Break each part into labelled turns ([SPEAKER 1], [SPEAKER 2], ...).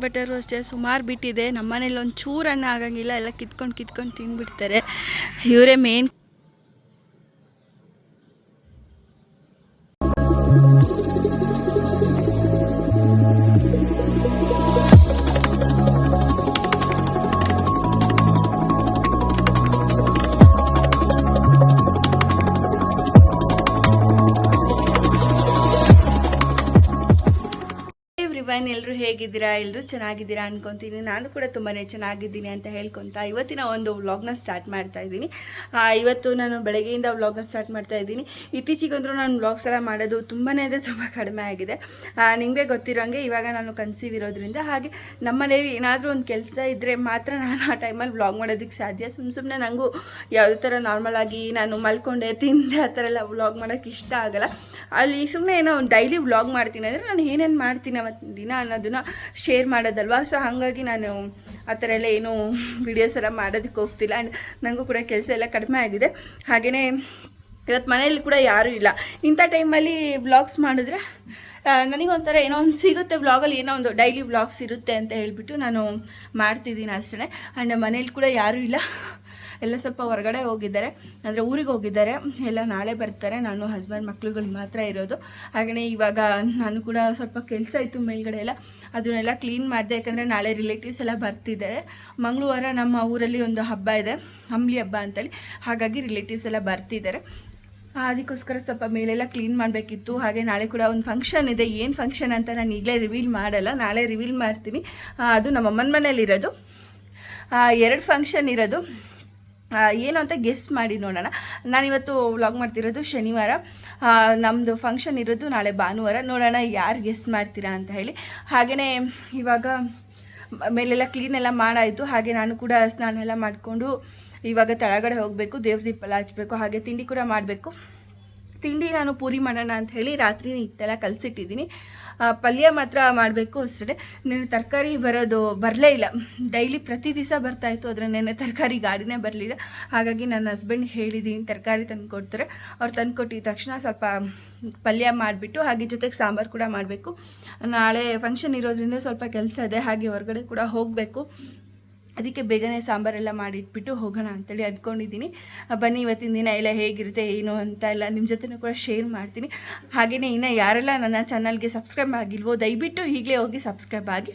[SPEAKER 1] Butter ಅಷ್ಟೇ. ಸುಮಾರು ಬಿಟ್ಟಿದೆ. ನಮ್ಮನೇಲಿ ಒಂದು ಚೂರನ್ನು ಆಗಂಗಿಲ್ಲ. ಎಲ್ಲ ಕಿತ್ಕೊಂಡು ಕಿತ್ಕೊಂಡು ತಿಂದುಬಿಡ್ತಾರೆ ಇವರೇ ಮೇನ್ ಎವ್ರಿವನ್ ಎಲ್ಲರೂ ಹೇಗಿದ್ದೀರಾ? ಎಲ್ಲರೂ ಚೆನ್ನಾಗಿದ್ದೀರಾ ಅನ್ಕೊತೀನಿ. ನಾನು ಕೂಡ ತುಂಬಾ ಚೆನ್ನಾಗಿದ್ದೀನಿ ಅಂತ ಹೇಳ್ಕೊತಾ ಇವತ್ತಿನ ಒಂದು ವ್ಲಾಗ್ನ ಸ್ಟಾರ್ಟ್ ಮಾಡ್ತಾ ಇದ್ದೀನಿ. ಇವತ್ತು ನಾನು ಬೆಳಗ್ಗೆಯಿಂದ ವ್ಲಾಗ್ನ ಸ್ಟಾರ್ಟ್ ಮಾಡ್ತಾ ಇದ್ದೀನಿ. ಇತ್ತೀಚೆಗಂದ್ರೂ ನಾನು ವ್ಲಾಗ್ಸ್ ಎಲ್ಲ ಮಾಡೋದು ತುಂಬಾ ಅಂದರೆ ತುಂಬ ಕಡಿಮೆ ಆಗಿದೆ. ನಿಮಗೆ ಗೊತ್ತಿರೋಂಗೆ ಇವಾಗ ನಾನು ಕನ್ಸೀವ್ ಇರೋದ್ರಿಂದ ಹಾಗೆ ನಮ್ಮನೇಲಿ ಏನಾದರೂ ಒಂದು ಕೆಲಸ ಇದ್ದರೆ ಮಾತ್ರ ನಾನು ಆ ಟೈಮಲ್ಲಿ ವ್ಲಾಗ್ ಮಾಡೋದಕ್ಕೆ ಸಾಧ್ಯ. ಸುಮ್ಮ ಸುಮ್ಮನೆ ನನಗೂ ಯಾವುದೇ ಥರ ನಾರ್ಮಲ್ ಆಗಿ ನಾನು ಮಲ್ಕೊಂಡೆ, ತಿಂದೆ ಆ ಥರ ಎಲ್ಲ ವ್ಲಾಗ್ ಮಾಡೋಕ್ಕೆ ಇಷ್ಟ ಆಗಲ್ಲ. ಅಲ್ಲಿ ಸುಮ್ಮನೆ ಏನೋ ಡೈಲಿ ವ್ಲಾಗ್ ಮಾಡ್ತೀನಿ ಅಂದರೆ ನಾನು ಏನೇನು ಮಾಡ್ತೀನಿ ಅವತ್ತಿನ ದಿನ? ಅನ್ನೋದನ್ನ ಶೇರ್ ಮಾಡೋದಲ್ವಾ? ಸೊ ಹಾಗಾಗಿ ನಾನು ಆ ಥರ ಎಲ್ಲ ಏನೂ ವಿಡಿಯೋಸ್ ಎಲ್ಲ ಮಾಡೋದಕ್ಕೆ ಹೋಗ್ತಿಲ್ಲ. ಆ್ಯಂಡ್ ನನಗೂ ಕೂಡ ಕೆಲಸ ಎಲ್ಲ ಕಡಿಮೆ ಆಗಿದೆ. ಹಾಗೆಯೇ ಇವತ್ತು ಮನೇಲಿ ಕೂಡ ಯಾರೂ ಇಲ್ಲ. ಇಂಥ ಟೈಮಲ್ಲಿ ಬ್ಲಾಗ್ಸ್ ಮಾಡಿದ್ರೆ ನನಗೊಂಥರ ಏನೋ ಒಂದು ಸಿಗುತ್ತೆ ವ್ಲಾಗಲ್ಲಿ ಏನೋ ಒಂದು ಡೈಲಿ ವ್ಲಾಗ್ಸ್ ಇರುತ್ತೆ ಅಂತ ಹೇಳಿಬಿಟ್ಟು ನಾನು ಮಾಡ್ತಿದ್ದೀನಿ ಅಷ್ಟೇ. ಆ್ಯಂಡ್ ಮನೇಲಿ ಕೂಡ ಯಾರೂ ಇಲ್ಲ. ಎಲ್ಲ ಸ್ವಲ್ಪ ಹೊರಗಡೆ ಹೋಗಿದ್ದಾರೆ. ಅಂದರೆ ಊರಿಗೆ ಹೋಗಿದ್ದಾರೆ. ಎಲ್ಲ ನಾಳೆ ಬರ್ತಾರೆ. ನಾನು ಹಸ್ಬೆಂಡ್ ಮಕ್ಳುಗಳು ಮಾತ್ರ ಇರೋದು. ಹಾಗೆಯೇ ಇವಾಗ ನಾನು ಕೂಡ ಸ್ವಲ್ಪ ಕೆಲಸ ಇತ್ತು ಮೇಲ್ಗಡೆ ಎಲ್ಲ. ಅದನ್ನೆಲ್ಲ ಕ್ಲೀನ್ ಮಾಡಿದೆ. ಯಾಕಂದರೆ ನಾಳೆ ರಿಲೇಟಿವ್ಸ್ ಎಲ್ಲ ಬರ್ತಿದ್ದಾರೆ. ಮಂಗಳವಾರ ನಮ್ಮ ಊರಲ್ಲಿ ಒಂದು ಹಬ್ಬ ಇದೆ. ಅಂಬ್ಲಿ ಹಬ್ಬ ಅಂತೇಳಿ. ಹಾಗಾಗಿ ರಿಲೇಟಿವ್ಸ್ ಎಲ್ಲ ಬರ್ತಿದ್ದಾರೆ. ಅದಕ್ಕೋಸ್ಕರ ಸ್ವಲ್ಪ ಮೇಲೆಲ್ಲ ಕ್ಲೀನ್ ಮಾಡಬೇಕಿತ್ತು. ಹಾಗೆ ನಾಳೆ ಕೂಡ ಒಂದು ಫಂಕ್ಷನ್ ಇದೆ. ಏನು ಫಂಕ್ಷನ್ ಅಂತ ನಾನು ಈಗಲೇ ರಿವೀಲ್ ಮಾಡಲ್ಲ. ನಾಳೆ ರಿವೀಲ್ ಮಾಡ್ತೀನಿ. ಅದು ನಮ್ಮ ಅಮ್ಮನ ಮನೇಲಿರೋದು ಎರಡು ಫಂಕ್ಷನ್ ಇರೋದು. ಏನು ಅಂತ ಗೆಸ್ಟ್ ಮಾಡಿ ನೋಡೋಣ. ನಾನಿವತ್ತು ವ್ಲಾಗ್ ಮಾಡ್ತಿರೋದು ಶನಿವಾರ. ನಮ್ಮದು ಫಂಕ್ಷನ್ ಇರೋದು ನಾಳೆ ಭಾನುವಾರ. ನೋಡೋಣ ಯಾರು ಗೆಸ್ಟ್ ಮಾಡ್ತೀರಾ ಅಂತ ಹೇಳಿ. ಹಾಗೆಯೇ ಇವಾಗ ಮೇಲೆಲ್ಲ ಕ್ಲೀನ್ ಎಲ್ಲ ಮಾಡಾಯಿತು. ಹಾಗೆ ನಾನು ಕೂಡ ಸ್ನಾನ ಎಲ್ಲ ಮಾಡಿಕೊಂಡು ಇವಾಗ ತಳಗಡೆ ಹೋಗಬೇಕು, ದೇವ್ರ ದೀಪ ಎಲ್ಲ ಹಚ್ಬೇಕು, ಹಾಗೆ ತಿಂಡಿ ಕೂಡ ಮಾಡಬೇಕು. ತಿಂಡಿ ನಾನು ಪೂರಿ ಮಾಡೋಣ ಅಂತ ಹೇಳಿ ರಾತ್ರಿ ಹಿಟ್ಟೆಲ್ಲ ಕಲಸಿಟ್ಟಿದ್ದೀನಿ. ಪಲ್ಯ ಮಾತ್ರ ಮಾಡಬೇಕು ಅಷ್ಟೇ. ನೆನೆ ತರಕಾರಿ ಬರೋದು ಬರಲೇ ಇಲ್ಲ. ಡೈಲಿ ಪ್ರತಿ ದಿವಸ ಬರ್ತಾಯಿತ್ತು ಆದರೆ ನೆನ್ನೆ ತರಕಾರಿ ಗಾಡಿನೇ ಬರಲಿಲ್ಲ. ಹಾಗಾಗಿ ನನ್ನ ಹಸ್ಬೆಂಡ್ ಹೇಳಿದ್ದೀನಿ ತರಕಾರಿ ತಂದು ಕೊಡ್ತಾರೆ ಅವ್ರು ತಂದು ಕೊಟ್ಟಿದ ತಕ್ಷಣ ಸ್ವಲ್ಪ ಪಲ್ಯ ಮಾಡಿಬಿಟ್ಟು, ಹಾಗೆ ಜೊತೆಗೆ ಸಾಂಬಾರು ಕೂಡ ಮಾಡಬೇಕು. ನಾಳೆ ಫಂಕ್ಷನ್ ಇರೋದ್ರಿಂದ ಸ್ವಲ್ಪ ಕೆಲಸ ಇದೆ, ಹಾಗೆ ಹೊರಗಡೆ ಕೂಡ ಹೋಗಬೇಕು. ಅದಕ್ಕೆ ಬೇಗನೆ ಸಾಂಬಾರೆಲ್ಲ ಮಾಡಿಟ್ಬಿಟ್ಟು ಹೋಗೋಣ ಅಂತೇಳಿ ಅಂದ್ಕೊಂಡಿದ್ದೀನಿ. ಬನ್ನಿ ಇವತ್ತಿನ ದಿನ ಎಲ್ಲ ಹೇಗಿರುತ್ತೆ, ಏನು ಅಂತ ಎಲ್ಲ ನಿಮ್ಮ ಜೊತೆನೂ ಕೂಡ ಶೇರ್ ಮಾಡ್ತೀನಿ. ಹಾಗೆಯೇ ಇನ್ನು ಯಾರೆಲ್ಲ ನನ್ನ ಚಾನಲ್ಗೆ ಸಬ್ಸ್ಕ್ರೈಬ್ ಆಗಿಲ್ವೋ, ದಯವಿಟ್ಟು ಈಗಲೇ ಹೋಗಿ ಸಬ್ಸ್ಕ್ರೈಬ್ ಆಗಿ.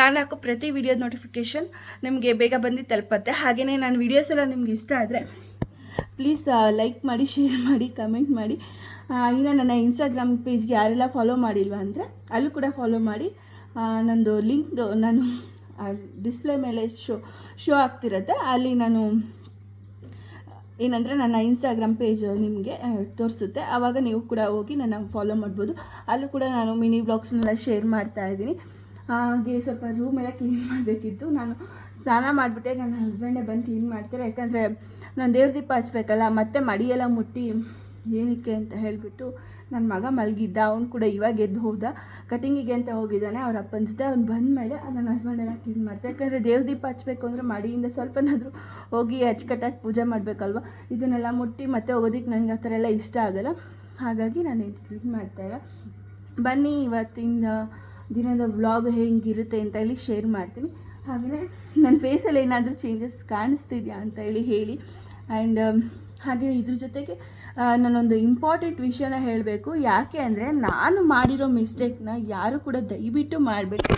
[SPEAKER 1] ನಾನು ಹಾಕೋ ಪ್ರತಿ ವಿಡಿಯೋದ ನೋಟಿಫಿಕೇಷನ್ ನಿಮಗೆ ಬೇಗ ಬಂದು ತಲುಪತ್ತೆ. ಹಾಗೆಯೇ ನಾನು ವೀಡಿಯೋಸ್ ಎಲ್ಲ ನಿಮ್ಗೆ ಇಷ್ಟ ಆದರೆ ಪ್ಲೀಸ್ ಲೈಕ್ ಮಾಡಿ ಶೇರ್ ಮಾಡಿ ಕಮೆಂಟ್ ಮಾಡಿ. ಇನ್ನು ನನ್ನ ಇನ್ಸ್ಟಾಗ್ರಾಮ್ ಪೇಜ್ಗೆ ಯಾರೆಲ್ಲ ಫಾಲೋ ಮಾಡಿಲ್ವ ಅಂದರೆ, ಅಲ್ಲೂ ಕೂಡ ಫಾಲೋ ಮಾಡಿ. ನಂದು ಲಿಂಕ್ ನಾನು ಡಿಸ್ಪ್ಲೇ ಮೇಲೆ ಶೋ ಶೋ ಆಗ್ತಿರುತ್ತೆ. ಅಲ್ಲಿ ನಾನು ಏನಂದರೆ ನನ್ನ ಇನ್ಸ್ಟಾಗ್ರಾಮ್ ಪೇಜ್ ನಿಮಗೆ ತೋರಿಸುತ್ತೆ. ಆವಾಗ ನೀವು ಕೂಡ ಹೋಗಿ ನನ್ನ ಫಾಲೋ ಮಾಡ್ಬೋದು. ಅಲ್ಲೂ ಕೂಡ ನಾನು ಮಿನಿ ಬ್ಲಾಗ್ಸ್ನೆಲ್ಲ ಶೇರ್ ಮಾಡ್ತಾ ಇದ್ದೀನಿ. ಹಾಗೆ ಸ್ವಲ್ಪ ರೂಮೆಲ್ಲ ಕ್ಲೀನ್ ಮಾಡಬೇಕಿತ್ತು. ನಾನು ಸ್ನಾನ ಮಾಡಿಬಿಟ್ಟೆ. ನನ್ನ ಹಸ್ಬೆಂಡೇ ಬಂದು ಕ್ಲೀನ್ ಮಾಡ್ತಾರೆ. ಯಾಕಂದರೆ ನಾನು ದೇವ್ರ ದೀಪ ಹಚ್ಬೇಕಲ್ಲ, ಮತ್ತೆ ಮಡಿಯೆಲ್ಲ ಮುಟ್ಟಿ, ಏನಕ್ಕೆ ಅಂತ ಹೇಳಿಬಿಟ್ಟು ನನ್ನ ಮಗ ಮಲಗಿದ್ದ, ಅವ್ನು ಕೂಡ ಇವಾಗ ಎದ್ದು ಹೋದ. ಕಟಿಂಗಿಗೆ ಅಂತ ಹೋಗಿದ್ದಾನೆ, ಅವ್ರ ಅಪ್ಪನ ಜೊತೆ ಅವ್ನು ಬಂದ ಮೇಲೆ ನನ್ನ ಹಸ್ಬೆಂಡ್ ಎಲ್ಲ ಕ್ಲೀನ್ ಮಾಡ್ತಾರೆ ಯಾಕಂದರೆ ದೇವ್ರ ದೀಪ ಹಚ್ಬೇಕು ಅಂದರೆ ಮಡಿಯಿಂದ ಸ್ವಲ್ಪನಾದರೂ ಹೋಗಿ ಅಚ್ಚುಕಟ್ಟಾಗಿ ಪೂಜೆ ಮಾಡಬೇಕಲ್ವ? ಇದನ್ನೆಲ್ಲ ಮುಟ್ಟಿ ಮತ್ತೆ ಹೋಗೋದಕ್ಕೆ ನನಗೆ ಆ ಥರ ಎಲ್ಲ ಇಷ್ಟ ಆಗಲ್ಲ. ಹಾಗಾಗಿ ನಾನು ಕ್ಲೀನ್ ಮಾಡ್ತಾಯಿಲ್ಲ ಬನ್ನಿ ಇವತ್ತಿನ ದಿನದ ವ್ಲಾಗ್ ಹೆಂಗಿರುತ್ತೆ ಅಂತ ಹೇಳಿ ಶೇರ್ ಮಾಡ್ತೀನಿ. ಹಾಗೆಯೇ ನನ್ನ ಫೇಸಲ್ಲಿ ಏನಾದರೂ ಚೇಂಜಸ್ ಕಾಣಿಸ್ತಿದೆಯಾ ಅಂತ ಹೇಳಿ ಹೇಳಿ. ಆ್ಯಂಡ್ ಹಾಗೆ ಇದ್ರ ಜೊತೆಗೆ ನಾನೊಂದು ಇಂಪಾರ್ಟೆಂಟ್ ವಿಷಯನ ಹೇಳಬೇಕು. ಯಾಕೆ ಅಂದರೆ ನಾನು ಮಾಡಿರೋ ಮಿಸ್ಟೇಕ್ನ ಯಾರು ಕೂಡ ದಯವಿಟ್ಟು ಮಾಡಬೇಕು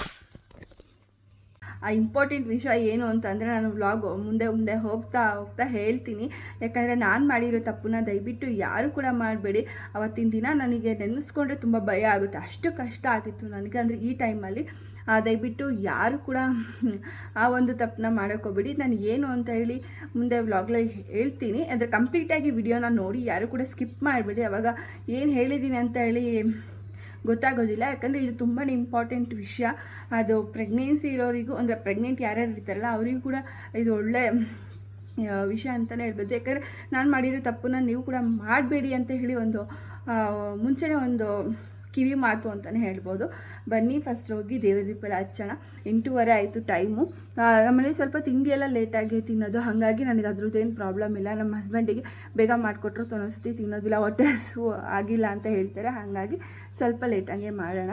[SPEAKER 1] ಆ ಇಂಪಾರ್ಟೆಂಟ್ ವಿಷಯ ಏನು ಅಂತಂದರೆ ನಾನು ವ್ಲಾಗ್ ಮುಂದೆ ಮುಂದೆ ಹೋಗ್ತಾ ಹೋಗ್ತಾ ಹೇಳ್ತೀನಿ. ಯಾಕಂದರೆ ನಾನು ಮಾಡಿರೋ ತಪ್ಪನ್ನ ದಯವಿಟ್ಟು ಯಾರು ಕೂಡ ಮಾಡಬೇಡಿ. ಅವತ್ತಿನ ದಿನ ನನಗೆ ನೆನೆಸ್ಕೊಂಡ್ರೆ ತುಂಬ ಭಯ ಆಗುತ್ತೆ. ಅಷ್ಟು ಕಷ್ಟ ಆಗಿತ್ತು ನನಗೆ ಅಂದರೆ ಈ ಟೈಮಲ್ಲಿ ದಯವಿಟ್ಟು ಯಾರು ಕೂಡ ಆ ಒಂದು ತಪ್ಪನ್ನ ಮಾಡೋಕ್ಕೋಗ್ಬೇಡಿ ನಾನು ಏನು ಅಂತ ಹೇಳಿ ಮುಂದೆ ವ್ಲಾಗ್ಲಲ್ಲಿ ಹೇಳ್ತೀನಿ. ಅಂದರೆ ಕಂಪ್ಲೀಟಾಗಿ ವಿಡಿಯೋನ ನೋಡಿ ಯಾರು ಕೂಡ ಸ್ಕಿಪ್ ಮಾಡಬೇಡಿ. ಅವಾಗ ಏನು ಹೇಳಿದ್ದೀನಿ ಅಂತ ಹೇಳಿ ಗೊತ್ತಾಗೋದಿಲ್ಲ. ಯಾಕಂದರೆ ಇದು ತುಂಬಾ ಇಂಪಾರ್ಟೆಂಟ್ ವಿಷಯ. ಅದು ಪ್ರೆಗ್ನೆನ್ಸಿ ಇರೋರಿಗೂ, ಅಂದರೆ ಪ್ರೆಗ್ನೆಂಟ್ ಯಾರ್ಯಾರು ಇರ್ತಾರಲ್ಲ, ಅವರಿಗೂ ಕೂಡ ಇದು ಒಳ್ಳೆ ವಿಷಯ ಅಂತಲೇ ಹೇಳ್ಬೋದು. ಯಾಕಂದರೆ ನಾನು ಮಾಡಿರೋ ತಪ್ಪನ್ನ ನೀವು ಕೂಡ ಮಾಡಬೇಡಿ ಅಂತ ಹೇಳಿ ಒಂದು ಮುಂಚೆನೇ ಒಂದು ಕಿವಿ ಮಾತು ಅಂತಲೇ ಹೇಳ್ಬೋದು. ಬನ್ನಿ ಫಸ್ಟ್ ಹೋಗಿ ದೇವದೀಪ ದೀಪ ಎಲ್ಲ ಹಚ್ಚೋಣ ಎಂಟೂವರೆ ಆಯಿತು ಟೈಮು ಆಮೇಲೆ ಸ್ವಲ್ಪ ತಿಂಡಿ ಎಲ್ಲ ಲೇಟಾಗಿ ತಿನ್ನೋದು. ಹಾಗಾಗಿ ನನಗೆ ಅದ್ರದ್ದೇನು ಪ್ರಾಬ್ಲಮ್ ಇಲ್ಲ. ನಮ್ಮ ಹಸ್ಬೆಂಡಿಗೆ ಬೇಗ ಮಾಡಿಕೊಟ್ರು ತೊನಸತಿ ತಿನ್ನೋದಿಲ್ಲ. ಹೊಟ್ಟೆ ಆಗಿಲ್ಲ ಅಂತ ಹೇಳ್ತಾರೆ. ಹಾಗಾಗಿ ಸ್ವಲ್ಪ ಲೇಟಾಗೆ ಮಾಡೋಣ.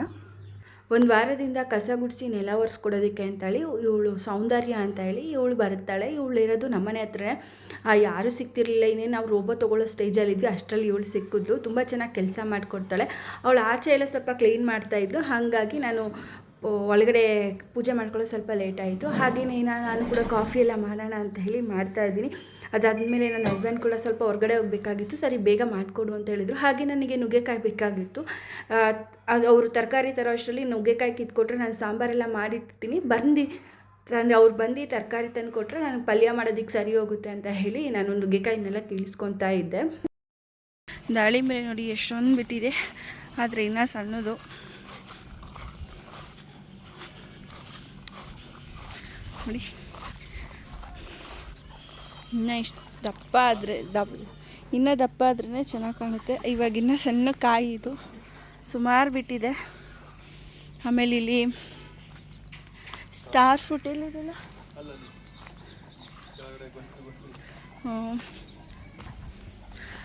[SPEAKER 1] ಒಂದು ವಾರದಿಂದ ಕಸ ಗುಡಿಸಿ ನೆಲ ಒರೆಸ್ಕೊಡೋದಕ್ಕೆ ಅಂತೇಳಿ ಇವಳು ಸೌಂದರ್ಯ ಅಂತ ಹೇಳಿ ಇವಳು ಬರುತ್ತಾಳೆ. ಇವಳು ಇರೋದು ನಮ್ಮನೆ ಹತ್ರನೇ. ಯಾರೂ ಸಿಗ್ತಿರ್ಲಿಲ್ಲ. ಇನ್ನೇನು ನಾವು ರೋಬೋ ತೊಗೊಳ್ಳೋ ಸ್ಟೇಜಲ್ಲಿದ್ವಿ ಅಷ್ಟರಲ್ಲಿ ಇವಳು ಸಿಕ್ಕಿದ್ರು. ತುಂಬ ಚೆನ್ನಾಗಿ ಕೆಲಸ ಮಾಡಿಕೊಡ್ತಾಳೆ. ಅವಳು ಆಚೆ ಎಲ್ಲ ಸ್ವಲ್ಪ ಕ್ಲೀನ್ ಮಾಡ್ತಾಯಿದ್ಲು ಹಾಗಾಗಿ ನಾನು ಒಳಗಡೆ ಪೂಜೆ ಮಾಡ್ಕೊಳ್ಳೋ ಸ್ವಲ್ಪ ಲೇಟ್ ಆಯಿತು. ಹಾಗೆಯೇ ನಾನು ಕೂಡ ಕಾಫಿ ಎಲ್ಲ ಮಾಡೋಣ ಅಂತ ಹೇಳಿ ಮಾಡ್ತಾ ಇದ್ದೀನಿ. ಅದಾದಮೇಲೆ ನನ್ನ ಹಸ್ಬೆಂಡ್ ಕೂಡ ಸ್ವಲ್ಪ ಹೊರಗಡೆ ಹೋಗಬೇಕಾಗಿತ್ತು. ಸರಿ, ಬೇಗ ಮಾಡಿಕೊಡು ಅಂತ ಹೇಳಿದರು. ಹಾಗೆ ನನಗೆ ನುಗ್ಗೆಕಾಯಿ ಬೇಕಾಗಿತ್ತು. ಅದು ಅವರು ತರಕಾರಿ ತರೋ ಅಷ್ಟರಲ್ಲಿ ನುಗ್ಗೆಕಾಯಿ ಕಿತ್ಕೊಟ್ರೆ ನಾನು ಸಾಂಬಾರೆಲ್ಲ ಮಾಡಿರ್ತೀನಿ. ಬಂದು, ತಂದು ಅವ್ರು ಬಂದು ತರಕಾರಿ ತಂದು ಕೊಟ್ಟರೆ ನಾನು ಪಲ್ಯ ಮಾಡೋದಕ್ಕೆ ಸರಿ ಹೋಗುತ್ತೆ ಅಂತ ಹೇಳಿ ನಾನು ನುಗ್ಗೆಕಾಯಿನೆಲ್ಲ ಕೀಳಿಸ್ಕೊತಾ ಇದ್ದೆ. ದಾಳಿಂಬೆ ನೋಡಿ ಎಷ್ಟೊಂದು ಬಿಟ್ಟಿದೆ. ಆದರೆ ಇನ್ನೂ ಸಣ್ಣದು. ನೋಡಿ. ಇನ್ನೂ ಇಷ್ಟು ದಪ್ಪ ಆದರೆ ದಪ್ಪ, ಇನ್ನೂ ದಪ್ಪ ಆದ್ರೇ ಚೆನ್ನಾಗಿ ಕಾಣುತ್ತೆ. ಇವಾಗ ಇನ್ನೂ ಸಣ್ಣ ಕಾಯಿ ಇದು ಸುಮಾರು ಬಿಟ್ಟಿದೆ. ಆಮೇಲೆ ಇಲ್ಲಿ ಸ್ಟಾರ್ ಫ್ರೂಟ್ ಎಲ್ಲಿದೆಲ್ಲ?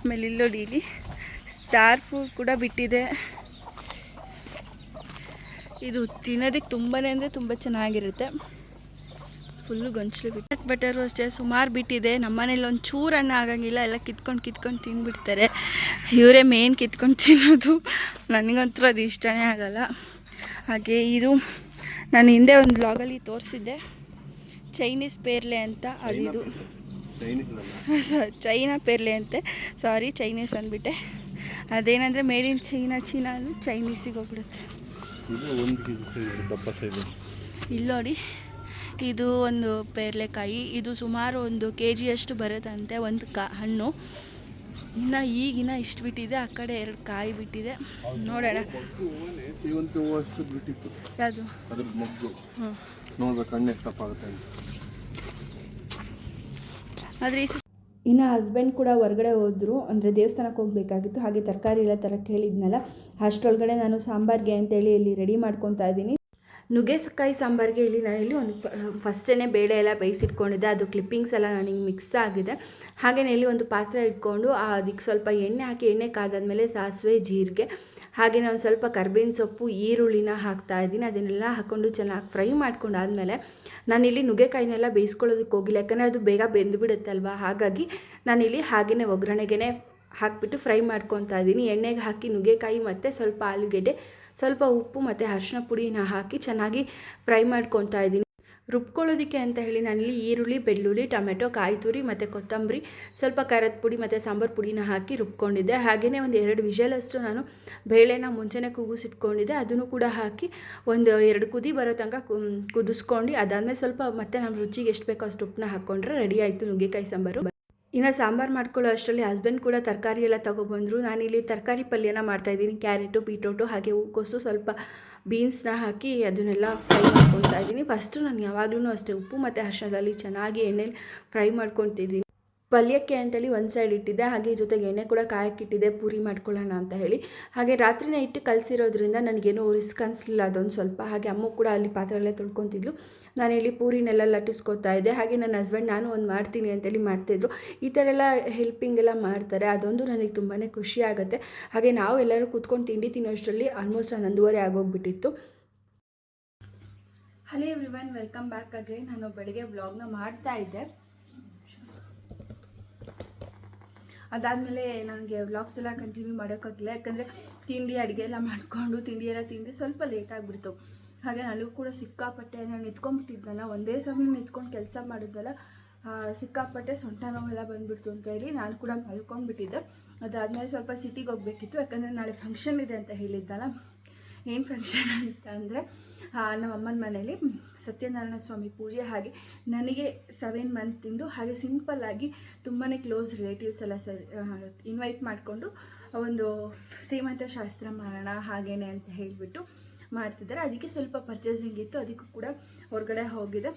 [SPEAKER 1] ಆಮೇಲೆ ಇಲ್ಲಿ ನೋಡಿ, ಇಲ್ಲಿ ಸ್ಟಾರ್ ಫ್ರೂಟ್ ಕೂಡ ಬಿಟ್ಟಿದೆ. ಇದು ತಿನ್ನೋದಕ್ಕೆ ತುಂಬಾ ಅಂದರೆ ತುಂಬ ಚೆನ್ನಾಗಿರುತ್ತೆ. ಫುಲ್ಲು ಗಂಚಲು ಬಿಟ್ಟು. ಬಟರು ಅಷ್ಟೇ ಸುಮಾರು ಬಿಟ್ಟಿದೆ. ನಮ್ಮನೇಲಿ ಒಂದು ಚೂರು ಅನ್ನ ಆಗಂಗಿಲ್ಲ. ಎಲ್ಲ ಕಿತ್ಕೊಂಡು ಕಿತ್ಕೊಂಡು ತಿಂದುಬಿಡ್ತಾರೆ ಇವರೇ ಮೇನ್ ಕಿತ್ಕೊಂಡು ತಿನ್ನೋದು. ನನಗಂತೂ ಅದು ಇಷ್ಟನೇ ಆಗಲ್ಲ. ಹಾಗೆ ಇದು ನಾನು ಹಿಂದೆ ಒಂದು ಬ್ಲಾಗಲ್ಲಿ ತೋರಿಸಿದ್ದೆ. ಚೈನೀಸ್ ಪೇರ್ಲೆ ಅಂತ ಅದಿದು ಸ- ಚೈನಾ ಪೇರ್ಲೆ ಅಂತೆ. ಸಾರಿ ಚೈನೀಸ್ ಅಂದ್ಬಿಟ್ಟೆ. ಅದೇನಂದರೆ ಮೇಡ್ ಇನ್ ಚೈನಾ ಚೀನಾ ಅದು ಚೈನೀಸಿಗೆ ಹೋಗ್ಬಿಡುತ್ತೆ.
[SPEAKER 2] ಇದು
[SPEAKER 1] ಇದು ಒಂದು ಪೇರ್ಲೆಕಾಯಿ. ಇದು ಸುಮಾರು ಒಂದು ಕೆ ಜಿಯಷ್ಟು ಬರುತ್ತಂತೆ ಒಂದು ಕಾ ಹಣ್ಣು. ಇನ್ನು ಈಗಿನ ಇಷ್ಟು ಬಿಟ್ಟಿದೆ ಆ ಕಡೆ ಎರಡು ಕಾಯಿ ಬಿಟ್ಟಿದೆ. ನೋಡೋಣ. ಯಾವುದು? ಆದರೆ ಈ ಇನ್ನು ಹಸ್ಬೆಂಡ್ ಕೂಡ ಹೊರಗಡೆ ಹೋದ್ರು ಅಂದರೆ ದೇವಸ್ಥಾನಕ್ಕೆ ಹೋಗಬೇಕಾಗಿತ್ತು ಹಾಗೆ ತರಕಾರಿ ಎಲ್ಲ ತರಕ್ಕೆ ಹೇಳಿದ್ನಲ್ಲ ಅಷ್ಟರೊಳಗಡೆ ನಾನು ಸಾಂಬಾರಿಗೆ ಅಂತೇಳಿ ಇಲ್ಲಿ ರೆಡಿ ಮಾಡ್ಕೊತಾ ಇದ್ದೀನಿ. ನುಗ್ಗೆಕಾಯಿ ಸಾಂಬಾರಿಗೆ ಇಲ್ಲಿ ನಾನಿಲ್ಲಿ ಒಂದು ಫಸ್ಟೇ ಬೇಳೆ ಎಲ್ಲ ಬೇಯಿಸಿಟ್ಕೊಂಡಿದ್ದೆ. ಅದು ಕ್ಲಿಪ್ಪಿಂಗ್ಸ್ ಎಲ್ಲ ನನಗೆ ಮಿಕ್ಸ್ ಆಗಿದೆ. ಹಾಗೆಯೇ ಇಲ್ಲಿ ಒಂದು ಪಾತ್ರೆ ಇಟ್ಕೊಂಡು ಅದಕ್ಕೆ ಸ್ವಲ್ಪ ಎಣ್ಣೆ ಹಾಕಿ, ಎಣ್ಣೆ ಕಾದಾದ್ಮೇಲೆ ಸಾಸಿವೆ, ಜೀರಿಗೆ ಹಾಗೆ ನಾನು ಸ್ವಲ್ಪ ಕರ್ಬೇವಿನ ಸೊಪ್ಪು, ಈರುಳ್ಳಿನ ಹಾಕ್ತಾ ಇದ್ದೀನಿ. ಅದನ್ನೆಲ್ಲ ಹಾಕ್ಕೊಂಡು ಚೆನ್ನಾಗಿ ಫ್ರೈ ಮಾಡ್ಕೊಂಡಾದ್ಮೇಲೆ ನಾನಿಲ್ಲಿ ನುಗ್ಗೆಕಾಯಿನೆಲ್ಲ ಬೇಯಿಸ್ಕೊಳ್ಳೋದಕ್ಕೆ ಹೋಗಿಲ್ಲ. ಯಾಕಂದರೆ ಅದು ಬೇಗ ಬೆಂದು ಅಲ್ವಾ ಹಾಗಾಗಿ ನಾನಿಲ್ಲಿ ಹಾಗೆಯೇ ಒಗ್ಗರಣೆಗೆ ಹಾಕಿಬಿಟ್ಟು ಫ್ರೈ ಮಾಡ್ಕೊತಾ ಇದ್ದೀನಿ. ಎಣ್ಣೆಗೆ ಹಾಕಿ ನುಗ್ಗೆಕಾಯಿ ಮತ್ತು ಸ್ವಲ್ಪ ಆಲೂಗೆಡ್ಡೆ ಸ್ವಲ್ಪ ಉಪ್ಪು ಮತ್ತು ಅರಿಶಿನ ಪುಡಿನ ಹಾಕಿ ಚೆನ್ನಾಗಿ ಫ್ರೈ ಮಾಡ್ಕೊತಾ ಇದ್ದೀನಿ. ರುಬ್ಕೊಳ್ಳೋದಕ್ಕೆ ಅಂತ ಹೇಳಿ ನಾನಿಲ್ಲಿ ಈರುಳ್ಳಿ, ಬೆಳ್ಳುಳ್ಳಿ, ಟೊಮೆಟೊ ಕಾಯಿ ತುರಿ ಮತ್ತು ಕೊತ್ತಂಬರಿ, ಸ್ವಲ್ಪ ಖಾರದ ಪುಡಿ ಮತ್ತು ಸಾಂಬಾರು ಪುಡಿನ ಹಾಕಿ ರುಬ್ಕೊಂಡಿದ್ದೆ. ಹಾಗೆಯೇ ಒಂದು ಎರಡು ವಿಷಲಷ್ಟು ನಾನು ಬೇಳೆನ ಮುಂಚೆನೇ ಕೂಗಿಸಿಟ್ಕೊಂಡಿದ್ದೆ ಅದನ್ನು ಕೂಡ ಹಾಕಿ ಒಂದು ಎರಡು ಕುದಿ ಬರೋ ತನಕ ಕುದಿಸ್ಕೊಂಡು ಅದಾದಮೇಲೆ ಸ್ವಲ್ಪ ಮತ್ತೆ ನಮ್ಮ ರುಚಿಗೆ ಎಷ್ಟು ಬೇಕೋ ಅಷ್ಟು ಉಪ್ಪನ್ನ ಹಾಕ್ಕೊಂಡ್ರೆ ರೆಡಿ ಆಯಿತು ನುಗ್ಗೆಕಾಯಿ ಸಾಂಬಾರು. ಇನ್ನು ಸಾಂಬಾರು ಮಾಡ್ಕೊಳ್ಳೋ ಅಷ್ಟರಲ್ಲಿ ಹಸ್ಬೆಂಡ್ ಕೂಡ ತರಕಾರಿ ಎಲ್ಲ ತೊಗೊಬಂದರು. ನಾನಿಲ್ಲಿ ತರಕಾರಿ ಪಲ್ಯನ ಮಾಡ್ತಾಯಿದ್ದೀನಿ ಕ್ಯಾರೆಟು, ಬೀಟ್ರೋಟು, ಹಾಗೆ ಹೂಕೋಸು, ಸ್ವಲ್ಪ ಬೀನ್ಸ್ನ ಹಾಕಿ ಅದನ್ನೆಲ್ಲ ಫ್ರೈ ಮಾಡ್ಕೊಳ್ತಾ ಇದ್ದೀನಿ. ಫಸ್ಟು ನಾನು ಯಾವಾಗಲೂ ಅಷ್ಟೇ ಉಪ್ಪು ಮತ್ತು ಅರಿಶಿನದಲ್ಲಿ ಚೆನ್ನಾಗಿ ಎಣ್ಣೆಲಿ ಫ್ರೈ ಮಾಡ್ಕೊತಿದ್ದೀನಿ ಪಲ್ಯಕ್ಕೆ ಅಂತೇಳಿ ಒಂದು ಸೈಡ್ ಇಟ್ಟಿದ್ದೆ, ಹಾಗೆ ಜೊತೆಗೆ ಎಣ್ಣೆ ಕೂಡ ಕಾಯಕ್ಕಿಟ್ಟಿದ್ದೆ, ಪೂರಿ ಮಾಡ್ಕೊಳ್ಳೋಣ ಅಂತ ಹೇಳಿ. ಹಾಗೆ ರಾತ್ರಿನ ಇಟ್ಟು ಕಲಸಿರೋದ್ರಿಂದ ನನಗೇನು ರಿಸ್ಕ್ ಅನಿಸ್ಲಿಲ್ಲ ಅದೊಂದು ಸ್ವಲ್ಪ. ಹಾಗೆ ಅಮ್ಮ ಕೂಡ ಅಲ್ಲಿ ಪಾತ್ರೆಗಳೇ ತೊಳ್ಕೊತಿದ್ಲು. ನಾನು ಇಲ್ಲಿ ಪೂರಿನೆಲ್ಲ ಲಟ್ಟಿಸ್ಕೊತಾ ಇದ್ದೆ. ಹಾಗೆ ನನ್ನ ಹಸ್ಬೆಂಡ್ ನಾನು ಒಂದು ಮಾಡ್ತೀನಿ ಅಂತೇಳಿ ಮಾಡ್ತಿದ್ರು ಈ ಥರ ಎಲ್ಲ ಹೆಲ್ಪಿಂಗ್ ಎಲ್ಲ ಮಾಡ್ತಾರೆ. ಅದೊಂದು ನನಗೆ ತುಂಬಾ ಖುಷಿ ಆಗುತ್ತೆ. ಹಾಗೆ ನಾವು ಎಲ್ಲರೂ ಕೂತ್ಕೊಂಡು ತಿಂಡಿ ತಿನ್ನೋಷ್ಟರಲ್ಲಿ ಆಲ್ಮೋಸ್ಟ್ ಹನ್ನೊಂದುವರೆ ಆಗೋಗ್ಬಿಟ್ಟಿತ್ತು. Hello everyone welcome back ಆಗಿ ನಾನು ಬೆಳಗ್ಗೆ ವ್ಲಾಗ್ನ ಮಾಡ್ತಾ ಇದ್ದೆ. ಅದಾದಮೇಲೆ ನನಗೆ ವ್ಲಾಗ್ಸ್ ಎಲ್ಲ ಕಂಟಿನ್ಯೂ ಮಾಡೋಕ್ಕಾಗಲಿಲ್ಲ. ಯಾಕಂದರೆ ತಿಂಡಿ ಅಡುಗೆ ಎಲ್ಲ ಮಾಡಿಕೊಂಡು ತಿಂಡಿ ಎಲ್ಲ ತಿಂದು ಸ್ವಲ್ಪ ಲೇಟ್ ಆಗಿಬಿಡ್ತು. ಹಾಗೆ ನನಗೂ ಕೂಡ ಸಿಕ್ಕಾಪಟ್ಟೆ ನಾನು ನಿಂತ್ಕೊಂಡ್ಬಿಟ್ಟಿದ್ನಲ್ಲ ಒಂದೇ ಸಮಯ ನಿಂತ್ಕೊಂಡು ಕೆಲಸ ಮಾಡಿದ್ನಲ್ಲ ಆ, ಸಿಕ್ಕಾಪಟ್ಟೆ ಸೊಂಟ ನೋವೆಲ್ಲ ಬಂದ್ಬಿಡ್ತು ಅಂತ ಹೇಳಿ ನಾನು ಕೂಡ ಮಲ್ಕೊಂಡ್ಬಿಟ್ಟಿದ್ದೆ. ಅದಾದಮೇಲೆ ಸ್ವಲ್ಪ ಸಿಟಿಗೆ ಹೋಗಬೇಕಿತ್ತು. ಯಾಕಂದರೆ ನಾಳೆ ಫಂಕ್ಷನ್ ಇದೆ ಅಂತ ಹೇಳಿದ್ದಲ್ಲ ಏನು ಫಂಕ್ಷನ್ ಅಂತ ಅಂದರೆ ನಮ್ಮಮ್ಮನ ಮನೇಲಿ ಸತ್ಯನಾರಾಯಣ ಸ್ವಾಮಿ ಪೂಜೆ ಹಾಗೆ ನನಗೆ ಸೆವೆನ್ ಮಂತಿಂದು ಹಾಗೆ ಸಿಂಪಲ್ಲಾಗಿ ತುಂಬಾ ಕ್ಲೋಸ್ ರಿಲೇಟಿವ್ಸ್ ಎಲ್ಲ ಸರಿ ಇನ್ವೈಟ್ ಮಾಡಿಕೊಂಡು ಒಂದು ಶ್ರೀಮಂತ ಶಾಸ್ತ್ರ ಮಾಡೋಣ ಹಾಗೇನೆ ಅಂತ ಹೇಳಿಬಿಟ್ಟು ಮಾಡ್ತಿದ್ದಾರೆ. ಅದಕ್ಕೆ ಸ್ವಲ್ಪ ಪರ್ಚೇಸಿಂಗ್ ಇತ್ತು, ಅದಕ್ಕೂ ಕೂಡ ಹೊರಗಡೆ ಹೋಗಿದೆ.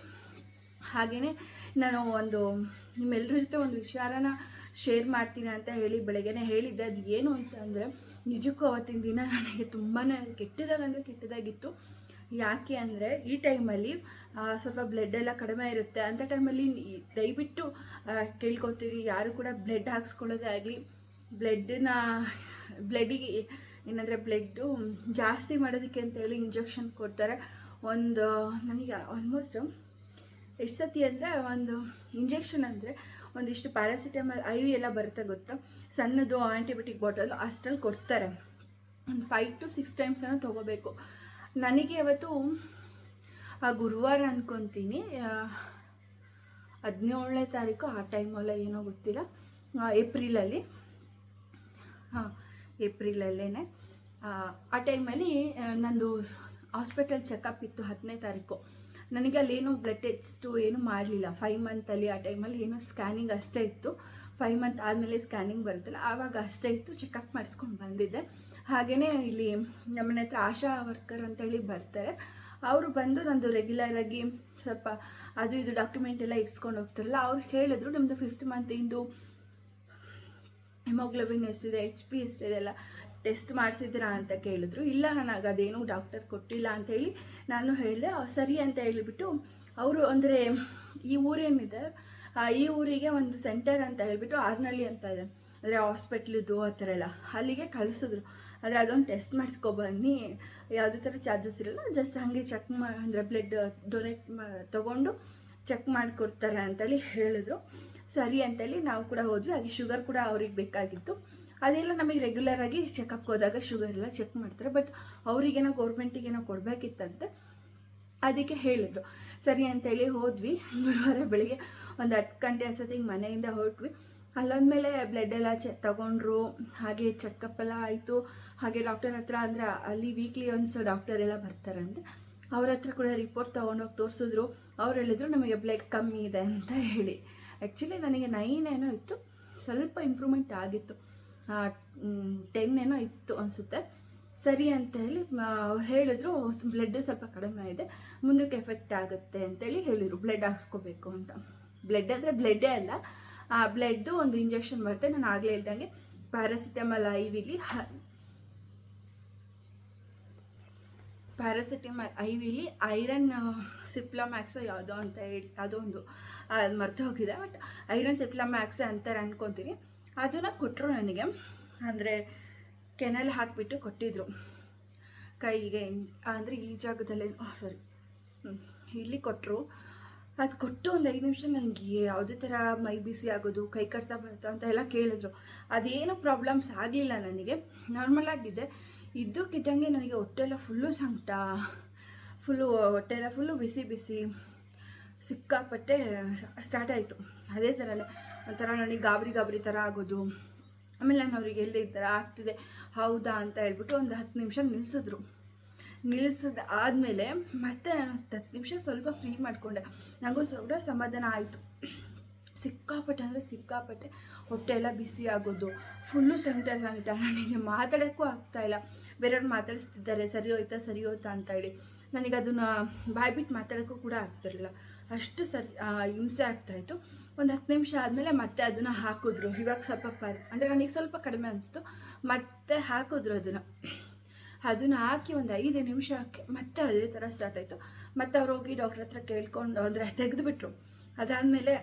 [SPEAKER 1] ಹಾಗೆಯೇ ನಾನು ಒಂದು ನಿಮ್ಮೆಲ್ಲರ ಜೊತೆ ಒಂದು ವಿಚಾರನ ಶೇರ್ ಮಾಡ್ತೀನಿ ಅಂತ ಹೇಳಿ ಬೆಳಗ್ಗೆನೇ ಹೇಳಿದ್ದೆ. ಅದು ಏನು ಅಂತ ಅಂದರೆ ನಿಜಕ್ಕೂ ಅವತ್ತಿನ ದಿನ ನನಗೆ ತುಂಬಾ ಕೆಟ್ಟದಾಗಂದರೆ ಕೆಟ್ಟದಾಗಿತ್ತು. ಯಾಕೆ ಅಂದರೆ ಈ ಟೈಮಲ್ಲಿ ಸ್ವಲ್ಪ ಬ್ಲಡ್ ಎಲ್ಲ ಕಡಿಮೆ ಇರುತ್ತೆ. ಅಂಥ ಟೈಮಲ್ಲಿ ದಯವಿಟ್ಟು ಕೇಳ್ಕೊತೀರಿ. ಯಾರು ಕೂಡ ಬ್ಲಡ್ ಹಾಕ್ಸ್ಕೊಳ್ಳೋದೇ ಆಗಲಿ ಬ್ಲಡ್ನ ಬ್ಲಡ್ಡಿಗೆ ಏನಂದರೆ ಬ್ಲಡ್ಡು ಜಾಸ್ತಿ ಮಾಡೋದಕ್ಕೆ ಅಂತೇಳಿ ಇಂಜೆಕ್ಷನ್ ಕೊಡ್ತಾರೆ. ಒಂದು, ನನಗೆ ಆಲ್ಮೋಸ್ಟ್ ಎಷ್ಟು ಸತಿ ಅಂದರೆ, ಒಂದು ಇಂಜೆಕ್ಷನ್ ಅಂದರೆ ಒಂದಿಷ್ಟು ಪ್ಯಾರಾಸಿಟಮಲ್, ಐ ವಿ ಎಲ್ಲ ಬರುತ್ತೆ ಗೊತ್ತಾ? ಸಣ್ಣದು ಆ್ಯಂಟಿಬಯೋಟಿಕ್ ಬಾಟಲ್ ಅಷ್ಟರಲ್ಲಿ ಕೊಡ್ತಾರೆ. ಒಂದು ಫೈವ್ ಟು ಸಿಕ್ಸ್ ಟೈಮ್ಸ್ ಏನೋ ತೊಗೋಬೇಕು. ನನಗೆ ಅವತ್ತು ಗುರುವಾರ ಅಂದ್ಕೊತೀನಿ ಹದಿನೇಳನೇ ತಾರೀಕು ಆ ಟೈಮಲ್ಲ ಏನೋ ಗೊತ್ತಿಲ್ಲ. ಏಪ್ರಿಲಲ್ಲಿ. ಹಾಂ ಏಪ್ರಿಲಲ್ಲೇ ಆ ಟೈಮಲ್ಲಿ ನಂದು ಹಾಸ್ಪಿಟಲ್ ಚೆಕಪ್ ಇತ್ತು ಹತ್ತನೇ ತಾರೀಕು. ನನಗೆ ಅಲ್ಲೇನು ಬ್ಲಡ್ ಟೆಸ್ಟು ಏನು ಮಾಡಲಿಲ್ಲ. ಫೈವ್ ಮಂತಲ್ಲಿ ಆ ಟೈಮಲ್ಲಿ ಏನು ಸ್ಕ್ಯಾನಿಂಗ್ ಅಷ್ಟೇ ಇತ್ತು. ಫೈವ್ ಮಂತ್ ಆದಮೇಲೆ ಸ್ಕ್ಯಾನಿಂಗ್ ಬರುತ್ತಲ್ಲ, ಆವಾಗ ಅಷ್ಟೇ ಇತ್ತು ಚೆಕಪ್ ಮಾಡಿಸ್ಕೊಂಡು ಬಂದಿದ್ದೆ. ಹಾಗೆಯೇ ಇಲ್ಲಿ ನಮ್ಮನೆ ಹತ್ರ ಆಶಾ ವರ್ಕರ್ ಅಂತೇಳಿ ಬರ್ತಾರೆ. ಅವರು ಬಂದು ನಂದು ರೆಗ್ಯುಲರಾಗಿ ಸ್ವಲ್ಪ ಅದು ಇದು ಡಾಕ್ಯುಮೆಂಟ್ ಎಲ್ಲ ಇಟ್ಸ್ಕೊಂಡು ಹೋಗ್ತಾರಲ್ಲ, ಅವ್ರು ಹೇಳಿದ್ರು ನಿಮ್ಮದು ಫಿಫ್ತ್ ಮಂತಿಂದು ಹಿಮೋಗ್ಲೋಬಿನ್ ಎಷ್ಟಿದೆ ಎಚ್ ಪಿ ಎಷ್ಟಿದೆ ಎಲ್ಲ. ಟೆಸ್ಟ್ ಮಾಡಿಸಿದ್ರಾ ಅಂತ ಕೇಳಿದ್ರು. ಇಲ್ಲ ನನಗೆ ಅದೇನು ಡಾಕ್ಟರ್ ಕೊಟ್ಟಿಲ್ಲ ಅಂತ ಹೇಳಿ ನಾನು ಹೇಳಿದೆ ಸರಿ ಅಂತ ಹೇಳಿಬಿಟ್ಟು ಅವರು ಅಂದರೆ ಈ ಊರೇನಿದೆ ಈ ಊರಿಗೆ ಒಂದು ಸೆಂಟರ್ ಅಂತ ಹೇಳಿಬಿಟ್ಟು ಆರ್ನಳ್ಳಿ ಅಂತ ಇದೆ. ಅಂದರೆ ಹಾಸ್ಪಿಟ್ಲಿದ್ದು ಆ ಥರ ಎಲ್ಲ. ಅಲ್ಲಿಗೆ ಕಳಿಸಿದ್ರು. ಆದರೆ ಅದೊಂದು ಟೆಸ್ಟ್ ಮಾಡಿಸ್ಕೊಬನ್ನಿ ಯಾವುದೇ ಥರ ಚಾರ್ಜಸ್ ಇರಲ್ಲ, ಜಸ್ಟ್ ಹಾಗೆ ಚೆಕ್ ಮಾ, ಅಂದರೆ ಬ್ಲಡ್ ಡೊನೇಟ್ ಮಾ, ತೊಗೊಂಡು ಚೆಕ್ ಮಾಡಿಕೊಡ್ತಾರೆ ಅಂತೇಳಿ ಹೇಳಿದ್ರು. ಸರಿ ಅಂತೇಳಿ ನಾವು ಕೂಡ ಹೋದ್ವಿ. ಹಾಗೆ ಶುಗರ್ ಕೂಡ ಅವ್ರಿಗೆ ಬೇಕಾಗಿತ್ತು. ಅದೆಲ್ಲ ನಮಗೆ ರೆಗ್ಯುಲರ್ ಆಗಿ ಚೆಕಪ್ಗೆ ಹೋದಾಗ ಶುಗರ್ ಎಲ್ಲ ಚೆಕ್ ಮಾಡ್ತಾರೆ. ಬಟ್ ಅವರಿಗೇನೋ ಗೌರ್ಮೆಂಟಿಗೇನೋ ಕೊಡಬೇಕಿತ್ತಂತೆ. ಅದಕ್ಕೆ ಹೇಳಿದ್ರು. ಸರಿ ಅಂತೇಳಿ ಹೋದ್ವಿ. ಗುರುವಾರ ಬೆಳಿಗ್ಗೆ ಒಂದು ಹತ್ತು ಗಂಟೆ ಅಷ್ಟೊತ್ತಿಗೆ ಮನೆಯಿಂದ ಹೊರಟ್ವಿ. ಅಲ್ಲೊಂದ್ಮೇಲೆ ಬ್ಲಡ್ ಎಲ್ಲ ಚೆ ತಗೊಂಡ್ರು. ಹಾಗೆ ಚೆಕಪ್ ಎಲ್ಲ ಆಯಿತು. ಹಾಗೆ ಡಾಕ್ಟರ್ ಹತ್ರ ಅಂದರೆ ಅಲ್ಲಿ ವೀಕ್ಲಿ ಒನ್ಸ್ ಡಾಕ್ಟರ್ ಎಲ್ಲ ಬರ್ತಾರಂತೆ. ಅವ್ರ ಹತ್ರ ಕೂಡ ರಿಪೋರ್ಟ್ ತೊಗೊಂಡೋಗಿ ತೋರಿಸಿದ್ರು. ಅವ್ರು ಹೇಳಿದ್ರು, ನಮಗೆ ಬ್ಲಡ್ ಕಮ್ಮಿ ಇದೆ ಅಂತ ಹೇಳಿ. ಆ್ಯಕ್ಚುಲಿ ನನಗೆ ನೈನ್ ಏನೋ ಇತ್ತು. ಸ್ವಲ್ಪ ಇಂಪ್ರೂವ್ಮೆಂಟ್ ಆಗಿತ್ತು. ಟೆನ್ ಏನೋ ಇತ್ತು ಅನಿಸುತ್ತೆ. ಸರಿ ಅಂತ ಹೇಳಿ ಅವ್ರು ಹೇಳಿದ್ರು ಬ್ಲಡ್ ಸ್ವಲ್ಪ ಕಡಿಮೆ ಇದೆ ಮುಂದಕ್ಕೆ ಎಫೆಕ್ಟ್ ಆಗುತ್ತೆ ಅಂತೇಳಿ ಹೇಳಿದರು. ಬ್ಲಡ್ ಹಾಕ್ಸ್ಕೋಬೇಕು ಅಂತ. ಬ್ಲಡ್ ಅಂದರೆ ಬ್ಲಡ್ಡೇ ಅಲ್ಲ. ಆ ಬ್ಲಡ್ಡು ಒಂದು ಇಂಜೆಕ್ಷನ್ ಬರುತ್ತೆ. ನಾನು ಆಗಲೇ ಇಲ್ದಂಗೆ ಪ್ಯಾರಾಸಿಟಮಲ್ ಐವಿಲಿ ವಿಲಿ ಪ್ಯಾರಾಸಿಟಮಲ್ ಐ ವಿಲಿ ಐರನ್ ಸಿಪ್ಲಮ್ಯಾಕ್ಸೋ ಯಾವುದೋ ಅಂತ ಹೇಳಿ ಯಾವುದೋ ಒಂದು ಹೋಗಿದೆ. ಬಟ್ ಐರನ್ ಸಿಪ್ಲಮ್ಯಾಕ್ಸೋ ಅಂತಾರೆ ಅನ್ಕೊತೀನಿ. ಅದನ್ನು ಕೊಟ್ಟರು ನನಗೆ. ಅಂದರೆ ಕೆನಲ್ ಹಾಕಿಬಿಟ್ಟು ಕೊಟ್ಟಿದ್ರು. ಕೈಗೆ ಅಂದರೆ ಈ ಜಾಗದಲ್ಲೇ ಸಾರಿ ಇಲ್ಲಿ ಕೊಟ್ಟರು ಅದು ಕೊಟ್ಟು ಒಂದು ಐದು ನಿಮಿಷ ನನಗೆ ಯಾವುದೇ ಥರ ಮೈ ಬಿಸಿ ಆಗೋದು, ಕೈ ಕಟ್ತಾ ಬರ್ತಾ ಅಂತ ಎಲ್ಲ ಕೇಳಿದ್ರು. ಅದೇನು ಪ್ರಾಬ್ಲಮ್ಸ್ ಆಗಲಿಲ್ಲ ನನಗೆ. ನಾರ್ಮಲ್ ಆಗಿದ್ದೆ ಇದ್ದಕ್ಕಿದ್ದಂಗೆ ನನಗೆ ಹೊಟ್ಟೆಲ್ಲ ಫುಲ್ಲು ಸಂಕಟ. ಫುಲ್ಲು ಹೊಟ್ಟೆಲ್ಲ ಫುಲ್ಲು ಬಿಸಿ ಬಿಸಿ. ಸಿಕ್ಕಾಪಟ್ಟೆ ಸ್ಟಾರ್ಟ್ ಆಯಿತು. ಅದೇ ಥರನೇ ಒಂಥರ ನನಗೆ ಗಾಬರಿ ಗಾಬರಿ ಥರ ಆಗೋದು. ಆಮೇಲೆ ನಾನು ಅವ್ರಿಗೆ ಎಲ್ಲಿ ಈ ಥರ ಆಗ್ತಿದೆ, ಹೌದಾ ಅಂತ ಹೇಳ್ಬಿಟ್ಟು ಒಂದು ಹತ್ತು ನಿಮಿಷ ನಿಲ್ಲಿಸಿದ್ರು ನಿಲ್ಲಿಸಿದ ಆದಮೇಲೆ ಮತ್ತೆ ನಾನು ಹತ್ತು ಹತ್ತು ನಿಮಿಷ ಸ್ವಲ್ಪ ಫ್ರೀ ಮಾಡಿಕೊಂಡೆ. ನನಗೂ ಸ್ವಲ್ಪ ಸಮಾಧಾನ ಆಯಿತು. ಸಿಕ್ಕಾಪಟ್ಟೆ ಅಂದರೆ ಸಿಕ್ಕಾಪಟ್ಟೆ ಹೊಟ್ಟೆ ಎಲ್ಲ ಬಿಸಿ ಆಗೋದು. ಫುಲ್ಲು ಸಂಕಟ ಸಂಕಟ. ನನಗೆ ಮಾತಾಡೋಕ್ಕೂ ಆಗ್ತಾಯಿಲ್ಲ ಬೇರೆಯವ್ರು ಮಾತಾಡಿಸ್ತಿದ್ದಾರೆ, ಸರಿ ಹೋಯ್ತಾ ಸರಿ ಹೋಯ್ತಾ ಅಂತ ಹೇಳಿ. ನನಗೆ ಅದನ್ನು ಬಾಯ್ಬಿಟ್ಟು ಮಾತಾಡೋಕ್ಕೂ ಕೂಡ ಆಗ್ತಿರಲಿಲ್ಲ ಅಷ್ಟು ಸರಿ ಹಿಂಸೆ ಆಗ್ತಾಯಿತ್ತು ಒಂದು ಹತ್ತು ನಿಮಿಷ ಆದಮೇಲೆ ಮತ್ತೆ ಅದನ್ನು ಹಾಕಿದ್ರು. ಇವಾಗ ಸ್ವಲ್ಪ ಪರ್, ಅಂದರೆ ನನಗೆ ಸ್ವಲ್ಪ ಕಡಿಮೆ ಅನಿಸ್ತು. ಮತ್ತೆ ಹಾಕಿದ್ರು ಅದನ್ನು. ಅದನ್ನು ಹಾಕಿ ಒಂದು ಐದು ನಿಮಿಷ ಹಾಕಿ ಮತ್ತೆ ಅದೇ ಥರ ಸ್ಟಾರ್ಟ್ ಆಯಿತು. ಮತ್ತೆ ಅವ್ರು ಹೋಗಿ ಡಾಕ್ಟ್ರ್ ಹತ್ರ ಕೇಳ್ಕೊಂಡು, ಅಂದರೆ ತೆಗೆದುಬಿಟ್ರು. ಅದಾದಮೇಲೆ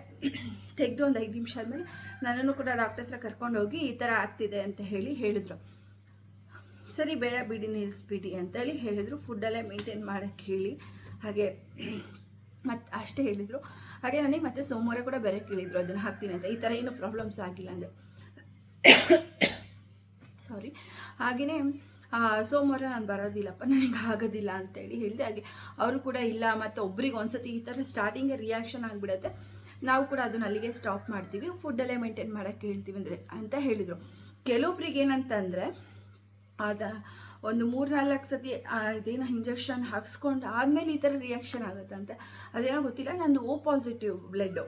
[SPEAKER 1] ತೆಗೆದು ಒಂದು ಐದು ನಿಮಿಷ ಆದಮೇಲೆ ನನ್ನನ್ನು ಕೂಡ ಡಾಕ್ಟ್ರ್ ಹತ್ರ ಕರ್ಕೊಂಡು ಹೋಗಿ ಈ ಥರ ಆಗ್ತಿದೆ ಅಂತ ಹೇಳಿ ಹೇಳಿದರು. ಸರಿ, ಬೇಡ ಬಿಡಿ ನಿಲ್ಲಿಸ್ಬಿಡಿ ಅಂತೇಳಿ ಹೇಳಿದರು. ಫುಡ್ಡಲ್ಲೇ ಮೇಂಟೈನ್ ಮಾಡೋಕ್ಕೆ ಹೇಳಿ. ಹಾಗೆ ಮತ್ತು ಅಷ್ಟೇ ಹೇಳಿದರು. ಹಾಗೆ ನನಗೆ ಮತ್ತೆ ಸೋಮವಾರ ಕೂಡ ಬೇರೆ ಕೇಳಿದ್ರು ಅದನ್ನು ಹಾಕ್ತೀನಿ ಅಂತ. ಈ ಥರ ಏನು ಪ್ರಾಬ್ಲಮ್ಸ್ ಆಗಿಲ್ಲ ಅಂದರೆ ಸಾರಿ ಹಾಗೆಯೇ ಸೋಮವಾರ ನಾನು ಬರೋದಿಲ್ಲಪ್ಪ. ನನಗೆ ಆಗೋದಿಲ್ಲ ಅಂತೇಳಿ ಹೇಳಿದೆ. ಹಾಗೆ ಅವರು ಕೂಡ ಇಲ್ಲ, ಮತ್ತು ಒಬ್ರಿಗೆ ಒಂದ್ಸತಿ ಈ ಥರ ಸ್ಟಾರ್ಟಿಂಗೇ ರಿಯಾಕ್ಷನ್ ಆಗಿಬಿಡುತ್ತೆ. ನಾವು ಕೂಡ ಅದನ್ನ ಅಲ್ಲಿಗೆ ಸ್ಟಾಪ್ ಮಾಡ್ತೀವಿ. ಫುಡ್ಡಲ್ಲೇ ಮೇಂಟೈನ್ ಮಾಡೋಕ್ಕೆ ಹೇಳ್ತೀವಿ ಅಂದರೆ ಅಂತ ಹೇಳಿದರು. ಕೆಲವೊಬ್ರಿಗೆ ಏನಂತಂದರೆ, ಅದ ಒಂದು ಮೂರು ನಾಲ್ಕು ಸತಿ ಇದೇನೋ ಇಂಜೆಕ್ಷನ್ ಹಾಕ್ಸ್ಕೊಂಡು ಆದಮೇಲೆ ಈ ಥರ ರಿಯಾಕ್ಷನ್ ಆಗುತ್ತಂತೆ ಅದೇನೋ ಗೊತ್ತಿಲ್ಲ, ನಂದು ಓ ಪಾಸಿಟಿವ್ ಬ್ಲಡ್ಡು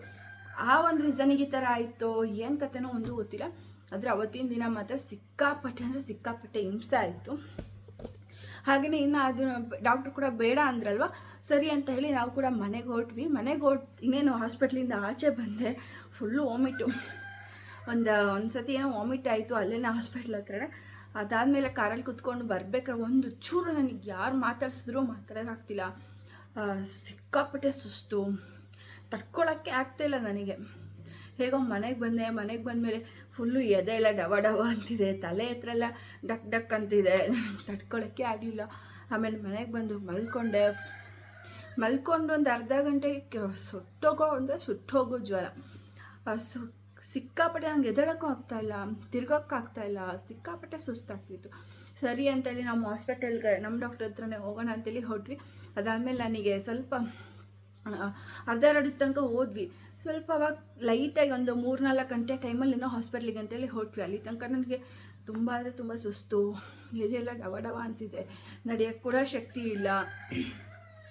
[SPEAKER 1] ಆ ಒಂದು ರೀಸನಿಗೆ ಈ ಥರ ಆಯಿತು, ಏನು ಕತೆನೋ ಒಂದು ಗೊತ್ತಿಲ್ಲ. ಆದರೆ ಅವತ್ತಿನ ದಿನ ಮಾತ್ರ ಸಿಕ್ಕಾಪಟ್ಟೆ, ಅಂದರೆ ಸಿಕ್ಕಾಪಟ್ಟೆ ಹಿಂಸೆ ಆಯಿತು. ಹಾಗೆಯೇ ಇನ್ನು ಅದು ಡಾಕ್ಟ್ರು ಕೂಡ ಬೇಡ ಅಂದ್ರಲ್ವ? ಸರಿ ಅಂತ ಹೇಳಿ ನಾವು ಕೂಡ ಮನೆಗೆ ಹೊರಟ್ವಿ. ಮನೆಗೆ ಹೊರ್ಟ್, ಇನ್ನೇನು ಹಾಸ್ಪಿಟ್ಲಿಂದ ಆಚೆ ಬಂದೆ. ಫುಲ್ಲು ವಾಮಿಟು ಒಂದು ಒಂದು ಸತಿ ಏನೋ ವಾಮಿಟ್ ಆಯಿತು, ಅಲ್ಲೇನೇ ಹಾಸ್ಪಿಟ್ಲ್ ಹತ್ರನೇ. ಅದಾದಮೇಲೆ ಕಾರಲ್ಲಿ ಕುತ್ಕೊಂಡು ಬರ್ಬೇಕಾದ್ರೆ ಒಂದು ಚೂರು ನನಗೆ ಯಾರು ಮಾತಾಡ್ಸಿದ್ರು ಮಾತಾಡೋಕ್ಕಾಗ್ತಿಲ್ಲ ಸಿಕ್ಕಾಪಟ್ಟೆ ಸುಸ್ತು. ತಡ್ಕೊಳ್ಳೋಕ್ಕೆ ಆಗ್ತಾಯಿಲ್ಲ ನನಗೆ. ಹೇಗೋ ಮನೆಗೆ ಬಂದೆ, ಮನೆಗೆ ಬಂದಮೇಲೆ ಫುಲ್ಲು ಎದೆ ಎಲ್ಲ ಡವ ಡವ ಅಂತಿದೆ, ತಲೆ ಹತ್ರ ಎಲ್ಲ ಡಕ್ ಡಕ್ ಅಂತಿದೆ. ತಡ್ಕೊಳ್ಳೋಕ್ಕೆ ಆಗಲಿಲ್ಲ. ಆಮೇಲೆ ಮನೆಗೆ ಬಂದು ಮಲ್ಕೊಂಡೆ. ಮಲ್ಕೊಂಡು ಒಂದು ಅರ್ಧ ಗಂಟೆ ಸುಟ್ಟೋಗೋ ಅಂದರೆ ಸುಟ್ಟೋಗೋ ಜ್ವರ. ಸು ಸಿಕ್ಕಾಪಟ್ಟೆ ನಂಗೆ ಎದಳಕ್ಕೂ ಆಗ್ತಾಯಿಲ್ಲ ತಿರ್ಗೋಕ್ಕಾಗ್ತಾಯಿಲ್ಲ ಸಿಕ್ಕಾಪಟ್ಟೆ ಸುಸ್ತಾಗ್ತಿತ್ತು. ಸರಿ ಅಂತೇಳಿ ನಮ್ಮ ಹಾಸ್ಪಿಟಲ್ಗೆ, ನಮ್ಮ ಡಾಕ್ಟರ್ ಹತ್ರನೇ ಹೋಗೋಣ ಅಂತೇಳಿ ಹೊಟ್ವಿ. ಅದಾದಮೇಲೆ ನನಗೆ ಸ್ವಲ್ಪ ಅರ್ಧ ಎರಡು ತನಕ ಹೋದ್ವಿ. ಸ್ವಲ್ಪ ಅವಾಗ ಲೈಟಾಗಿ ಒಂದು ಮೂರು ನಾಲ್ಕು ಗಂಟೆ ಟೈಮಲ್ಲಿ ಏನೋ ಹಾಸ್ಪಿಟ್ಲಿಗೆ ಅಂತೇಳಿ ಹೊಟ್ವಿ. ಅಲ್ಲಿ ತನಕ ನನಗೆ ತುಂಬ ಅಂದರೆ ತುಂಬ ಸುಸ್ತು ಎದೆಲ್ಲ ಡವ ಡವ ಅಂತಿದೆ. ನಡೆಯೋಕ್ಕೆ ಕೂಡ ಶಕ್ತಿ ಇಲ್ಲ.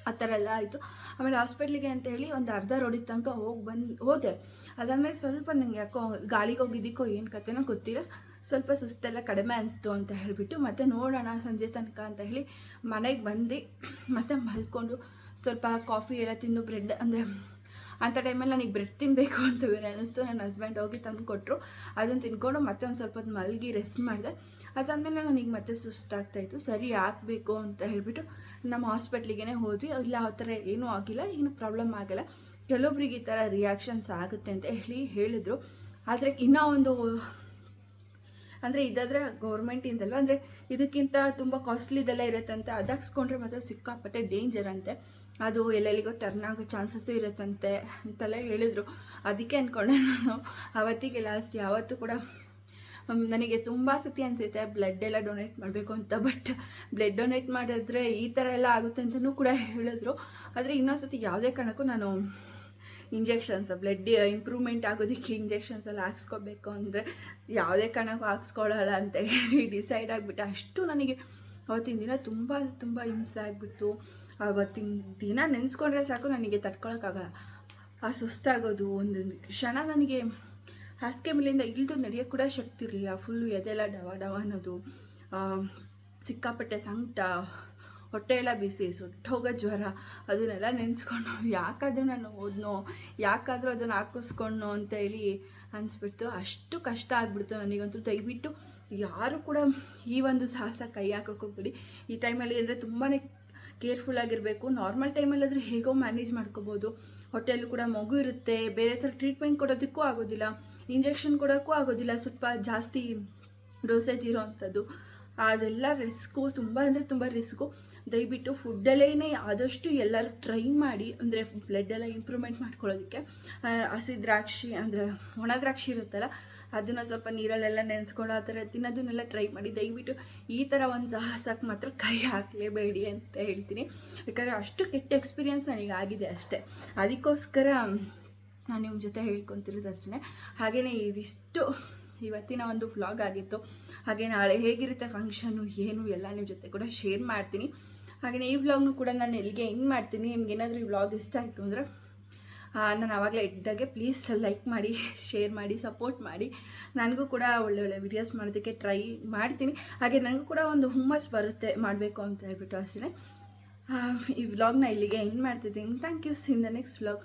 [SPEAKER 1] ಆ ಥರ ಎಲ್ಲ ಆಯಿತು. ಆಮೇಲೆ ಹಾಸ್ಪಿಟ್ಲಿಗೆ ಅಂತ ಹೇಳಿ ಒಂದು ಅರ್ಧ ರೋಡಿ ತನಕ ಹೋಗಿ ಬಂದು, ಹೋದೆ. ಅದಾದಮೇಲೆ ಸ್ವಲ್ಪ ನನಗೆ ಯಾಕೋ ಗಾಳಿಗೆ ಹೋಗಿದ್ದಕ್ಕೋ ಏನು ಕತೆನೋ ಗೊತ್ತಿಲ್ಲ. ಸ್ವಲ್ಪ ಸುಸ್ತೆಲ್ಲ ಕಡಿಮೆ ಅನಿಸ್ತು ಅಂತ ಹೇಳಿಬಿಟ್ಟು ಮತ್ತೆ ನೋಡೋಣ ಸಂಜೆ ತನಕ ಅಂತ ಹೇಳಿ ಮನೆಗೆ ಬಂದು. ಮತ್ತೆ ಮಲ್ಕೊಂಡು ಸ್ವಲ್ಪ ಕಾಫಿ ಎಲ್ಲ ತಿಂದು ಬ್ರೆಡ್ ಅಂದರೆ ಅಂಥ ಟೈಮಲ್ಲಿ ನನಗೆ ಬ್ರೆಡ್ ತಿನ್ನಬೇಕು ಅಂತ ಬೇರೆ ಅನ್ನಿಸ್ತು ನನ್ನ ಹಸ್ಬೆಂಡ್ ಹೋಗಿ ತಂದು ಕೊಟ್ಟರು ಅದನ್ನು ತಿನ್ಕೊಂಡು ಮತ್ತೆ ಒಂದು ಸ್ವಲ್ಪ ಮಲಗಿ ರೆಸ್ಟ್ ಮಾಡಿದೆ. ಅದಾದಮೇಲೆ ನನಗೆ ಮತ್ತೆ ಸುಸ್ತಾಗ್ತಾಯಿತ್ತು ಸರಿ ಹಾಕಬೇಕು ಅಂತ ಹೇಳಿಬಿಟ್ಟು ನಮ್ಮ ಹಾಸ್ಪಿಟ್ಲಿಗೆ ಹೋದ್ವಿ. ಇಲ್ಲ, ಆ ಥರ ಏನೂ ಆಗಿಲ್ಲ. ಏನು ಪ್ರಾಬ್ಲಮ್ ಆಗಲ್ಲ. ಕೆಲವೊಬ್ರಿಗೆ ಈ ಥರ ರಿಯಾಕ್ಷನ್ಸ್ ಆಗುತ್ತೆ ಅಂತ ಹೇಳಿ ಹೇಳಿದರು. ಆದರೆ ಇನ್ನೂ ಒಂದು ಅಂದರೆ ಇದಾದರೆ ಗೌರ್ಮೆಂಟಿಂದಲ್ವ? ಅಂದರೆ ಇದಕ್ಕಿಂತ ತುಂಬ ಕಾಸ್ಟ್ಲಿದೆಲ್ಲ ಇರುತ್ತಂತೆ ಅದು ಹಾಕ್ಸ್ಕೊಂಡ್ರೆ ಮಾತ್ರ ಸಿಕ್ಕಾಪಟ್ಟೆ ಡೇಂಜರ್ ಅಂತೆ. ಅದು ಎಲ್ಲೆಲ್ಲಿಗೋ ಟರ್ನ್ ಆಗೋ ಚಾನ್ಸಸ್ಸು ಇರುತ್ತಂತೆ ಅಂತೆಲ್ಲ ಹೇಳಿದರು. ಅದಕ್ಕೆ ಅಂದ್ಕೊಂಡೆ ನಾನು. ಅವತ್ತಿಗೆ ಲಾಸ್ಟ್ ಯಾವತ್ತೂ ಕೂಡ ನನಗೆ ತುಂಬ ಸತಿ ಅನಿಸುತ್ತೆ ಬ್ಲಡ್ ಎಲ್ಲ ಡೊನೇಟ್ ಮಾಡಬೇಕು ಅಂತ. ಬಟ್ ಬ್ಲಡ್ ಡೊನೇಟ್ ಮಾಡಿದ್ರೆ ಈ ಥರ ಎಲ್ಲ ಆಗುತ್ತೆ ಅಂತಲೂ ಕೂಡ ಹೇಳಿದ್ರು. ಆದರೆ ಇನ್ನೊಂದು ಸತಿ ಯಾವುದೇ ಕಾರಣಕ್ಕೂ ನಾನು ಇಂಜೆಕ್ಷನ್ಸ್ ಬ್ಲಡ್ ಇಂಪ್ರೂವ್ಮೆಂಟ್ ಆಗೋದಕ್ಕೆ ಇಂಜೆಕ್ಷನ್ಸ್ ಎಲ್ಲ ಹಾಕ್ಸ್ಕೋಬೇಕು ಅಂದರೆ ಯಾವುದೇ ಕಾರಣಕ್ಕೂ ಹಾಕ್ಸ್ಕೊಳ್ಳಲ್ಲ ಅಂತ ಹೇಳಿ ಡಿಸೈಡ್ ಆಗಿಬಿಟ್ಟೆ. ಅಷ್ಟು ನನಗೆ ಅವತ್ತಿನ ದಿನ ತುಂಬ ತುಂಬ ಹಿಂಸೆ ಆಗಿಬಿಟ್ಟು ಅವತ್ತಿನ ದಿನ ನೆನೆಸ್ಕೊಂಡ್ರೆ ಸಾಕು, ನನಗೆ ತಡ್ಕೊಳಕ್ಕಾಗಲ್ಲ. ಆ ಸುಸ್ತಾಗೋದು ಒಂದೊಂದು ಕ್ಷಣ ನನಗೆ ಹಾಸಿಗೆ ಮೇಲಿಂದ ಇಳಿದು ನಡೆಯೋ ಕೂಡ ಶಕ್ತಿ ಇರಲಿಲ್ಲ. ಫುಲ್ಲು ಎದೆಲ್ಲ ಡವ ಡವ ಅನ್ನೋದು. ಸಿಕ್ಕಾಪಟ್ಟೆ ಸಂಕಟ, ಹೊಟ್ಟೆ ಎಲ್ಲ ಬಿಸಿ, ಸುಟ್ಟೋಗೋ ಜ್ವರ, ಅದನ್ನೆಲ್ಲ ನೆನೆಸ್ಕೊಂಡು ಯಾಕಾದರೂ ನಾನು ಓದ್ನೋ, ಯಾಕಾದರೂ ಅದನ್ನು ಹಾಕಿಸ್ಕೊಂಡು ಅಂತ ಹೇಳಿ ಅನಿಸ್ಬಿಡ್ತು. ಅಷ್ಟು ಕಷ್ಟ ಆಗ್ಬಿಡ್ತು ನನಗಂತೂ. ದಯವಿಟ್ಟು ಯಾರು ಕೂಡ ಈ ಒಂದು ಸಾಹಸ ಕೈ ಹಾಕೋಕ್ಕೋಗ್ಬಿಡಿ ಈ ಟೈಮಲ್ಲಿ ಅಂದರೆ ತುಂಬಾ ಕೇರ್ಫುಲ್ ಆಗಿರಬೇಕು. ನಾರ್ಮಲ್ ಟೈಮಲ್ಲಾದರೂ ಹೇಗೋ ಮ್ಯಾನೇಜ್ ಮಾಡ್ಕೋಬೋದು. ಹೊಟ್ಟೆಯಲ್ಲೂ ಕೂಡ ಮಗು ಇರುತ್ತೆ. ಬೇರೆ ಥರ ಟ್ರೀಟ್ಮೆಂಟ್ ಕೊಡೋದಕ್ಕೂ ಆಗೋದಿಲ್ಲ. ಇಂಜೆಕ್ಷನ್ ಕೊಡೋಕ್ಕೂ ಆಗೋದಿಲ್ಲ. ಸ್ವಲ್ಪ ಜಾಸ್ತಿ ಡೋಸೇಜ್ ಇರೋ ಅಂಥದ್ದು ಅದೆಲ್ಲ ರಿಸ್ಕು ತುಂಬ ಅಂದರೆ ತುಂಬ ರಿಸ್ಕು ದಯವಿಟ್ಟು ಫುಡ್ಡಲ್ಲೇ ಆದಷ್ಟು ಎಲ್ಲರೂ ಟ್ರೈ ಮಾಡಿ, ಅಂದರೆ ಬ್ಲಡ್ಡೆಲ್ಲ ಇಂಪ್ರೂವ್ಮೆಂಟ್ ಮಾಡ್ಕೊಳ್ಳೋದಕ್ಕೆ. ಹಸಿ ದ್ರಾಕ್ಷಿ, ಅಂದರೆ ಒಣ ದ್ರಾಕ್ಷಿ ಇರುತ್ತಲ್ಲ, ಅದನ್ನು ಸ್ವಲ್ಪ ನೀರಲ್ಲೆಲ್ಲ ನೆನೆಸ್ಕೊಂಡು ಆ ಥರ ತಿನ್ನೋದನ್ನೆಲ್ಲ ಟ್ರೈ ಮಾಡಿ, ದಯವಿಟ್ಟು ಈ ಥರ ಒಂದು ಸಾಹಸಕ್ಕೆ ಮಾತ್ರ ಕೈ ಹಾಕಲೇಬೇಡಿ ಅಂತ ಹೇಳ್ತೀನಿ. ಯಾಕಂದರೆ ಅಷ್ಟು ಕೆಟ್ಟ ಎಕ್ಸ್ಪೀರಿಯನ್ಸ್ ನನಗೆ ಆಗಿದೆ ಅಷ್ಟೇ. ಅದಕ್ಕೋಸ್ಕರ ನಾನು ನಿಮ್ಮ ಜೊತೆ ಹೇಳ್ಕೊತಿರೋದು ಅಷ್ಟೇ. ಹಾಗೆಯೇ ಇದಿಷ್ಟು ಇವತ್ತಿನ ಒಂದು ವ್ಲಾಗ್ ಆಗಿತ್ತು. ಹಾಗೆ ನಾಳೆ ಹೇಗಿರುತ್ತೆ ಫಂಕ್ಷನು ಏನು ಎಲ್ಲ ನಿಮ್ಮ ಜೊತೆ ಕೂಡ ಶೇರ್ ಮಾಡ್ತೀನಿ. ಹಾಗೆಯೇ ಈ ವ್ಲಾಗ್ನು ಕೂಡ ನಾನು ಎಲ್ಲಿಗೆ ಹೆಂಗೆ ಮಾಡ್ತೀನಿ? ನಿಮ್ಗೆ ಏನಾದರೂ ಈ ವ್ಲಾಗ್ ಇಷ್ಟ ಆಯಿತು ಅಂದರೆ ನಾನು ಆವಾಗಲೇ ಇದ್ದಾಗೆ ಪ್ಲೀಸ್ ಲೈಕ್ ಮಾಡಿ ಶೇರ್ ಮಾಡಿ ಸಪೋರ್ಟ್ ಮಾಡಿ. ನನಗೂ ಕೂಡ ಒಳ್ಳೆ ಒಳ್ಳೆ ವಿಡಿಯೋಸ್ ಮಾಡೋದಕ್ಕೆ ಟ್ರೈ ಮಾಡ್ತೀನಿ. ಹಾಗೆ ನನಗೂ ಕೂಡ ಒಂದು ಹುಮ್ಮಸ್ ಬರುತ್ತೆ ಮಾಡಬೇಕು ಅಂತ ಹೇಳ್ಬಿಟ್ಟು ಅಷ್ಟೇ. ಈ ವ್ಲಾಗ್ನ ಇಲ್ಲಿಗೆ ಎಂಡ್ ಮಾಡ್ತಿದ್ದೀನಿ. Thank you see in the next vlog